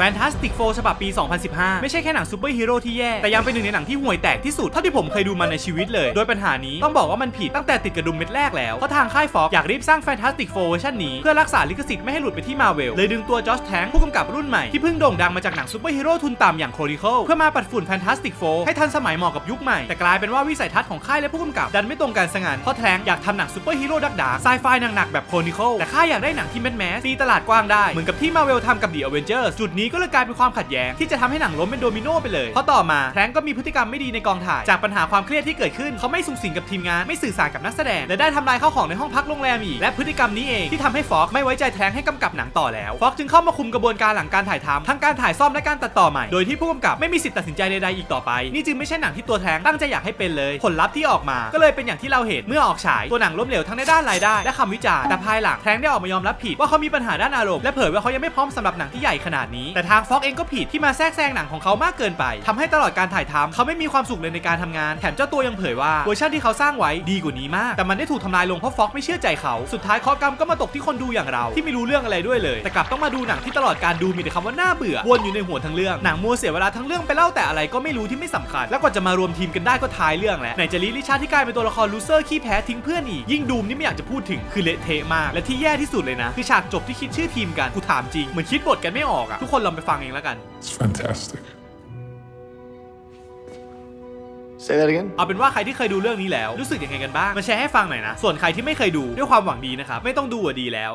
Fantastic Four ฉบับปี 2015 ไม่ใช่แค่หนังซูเปอร์ฮีโร่ที่แย่ แต่ยังเป็นหนึ่งในหนังที่ห่วยแตกที่สุดเท่าที่ผมเคยดูมาในชีวิตเลย โดยปัญหานี้ต้องบอกว่ามันผิดตั้งแต่ติดกระดุมเม็ดแรกแล้วเพราะทางค่ายฟอกอยากรีบสร้าง Fantastic Four เวอร์ชันนี้เพื่อรักษาลิขสิทธิ์ไม่ให้หลุดไปที่มาเวลเลยดึงตัวจอ h แทงผู้กำกับรุ่นใหม่ที่เพิ่งโด่งดังมาจากหนังซูเปอร์ฮีโร่ทุนต่ำอย่าง Chronicle เพื่อมาปัดฝุ่น Fantastic Four ให้ทันสมัยเหมาะกับยุคใหม่แต่กลายเป็นว่าวิสัยทัศน์ของค่ายและผู้กำกับดันไม่ตรงกันซะงั้นเพราะแทงอยากทำหนังซูเปอร์ฮีโร่ดักดาไซไฟหนักๆแบบ Chronicle แต่ค่ายอยากได้หนังที่แมสแมสตีตลาดกว้างได้เหมือนกับที่มาเวลทำกับ The Avengers จุดนี้ก็เลยกลายเป็นความขัดแย้งที่จะทำให้หนังล้มเป็นโดมิโนไปเลย เพราะต่อมาแทงก็มีพฤติกรรมไม่ดีในกองถ่ายจากปัญหาความเครียดที่เกิดขึ้นเขาไม่สุงสิงกับทีมงานไม่สื่อสารกับนักแสดงและได้ทำลายข้าวของในห้องพักโรงแรมอีกและพฤติกรรมนี้เองที่ทำให้ฟอกไม่ไว้ใจแทงให้กำกับหนังต่อแล้วฟอกจึงเข้ามาคุมกระบวนการหลังการถ่ายทำทั้งการถ่ายซ่อมและการตัดต่อใหม่โดยที่ผู้กำกับไม่มีสิทธิ์ตัดสินใจใดๆอีกต่อไป นี่จึงไม่ใช่หนังที่ตัวแทงตั้งใจอยากให้เป็นเลย ผลลัพธ์ที่ออกมา ก็เลยเป็นอย่างที่เราเห็นเมื่อออกฉายตัวหนังล้มเหลวทั้งในด้านรายได้และคำวิจารณ์แต่ภายหลังแทงได้ออกมายอมรับผิดว่าเขามีปัญหาด้านอารมณ์และเผยว่าเขายังไม่พร้อมสำหรับหนังที่ใหญ่ขนาดนี้แแต่ทางฟอกเองก็ผิดที่มาแทรกแซงหนังของเขามากเกินไปทำให้ตลอดการถ่ายทำเขาไม่มีความสุขเลยในการทำงาน แถมเจ้าตัวยังเผยว่าเวอร์ชันที่เขาสร้างไว้ดีกว่านี้มาก แต่มันได้ถูกทำลายลงเพราะฟอกไม่เชื่อใจเขา สุดท้ายข้อกรรมก็มาตกที่คนดูอย่างเราที่ไม่รู้เรื่องอะไรด้วยเลย แต่กลับต้องมาดูหนังที่ตลอดการดูมีแต่คำว่าน่าเบื่อวนอยู่ในหัวทั้งเรื่องหนังมัวเสียเวลาทั้งเรื่องไปเล่าแต่อะไรก็ไม่รู้ที่ไม่สำคัญ แล้วกว่าจะมารวมทีมกันได้ก็ท้ายเรื่องแหล้วไหนจะลิลิชาที่กลายเป็นตัวละครลูเซอร์ขี้แพ้ทิ้งเพื่อนอีกยิ่งดูมนี่ไม่อยากจะพูดถึงคือเละเทะมากและที่แย่ที่สุดเลยนะคือฉากจบที่คิดชื่อทีมกันกูถามจริงเหมือนคิดบทกันไม่ออกอะทุกคนลองไปฟังเองแล้วกัน It's fantastic. Say that again? เอาเป็นว่าใครที่เคยดูเรื่องนี้แล้ว รู้สึกยังไงกันบ้าง มาแชร์ให้ฟังหน่อยนะ ส่วนใครที่ไม่เคยดูด้วยความหวังดีนะครับ ไม่ต้องดูอะดีแล้ว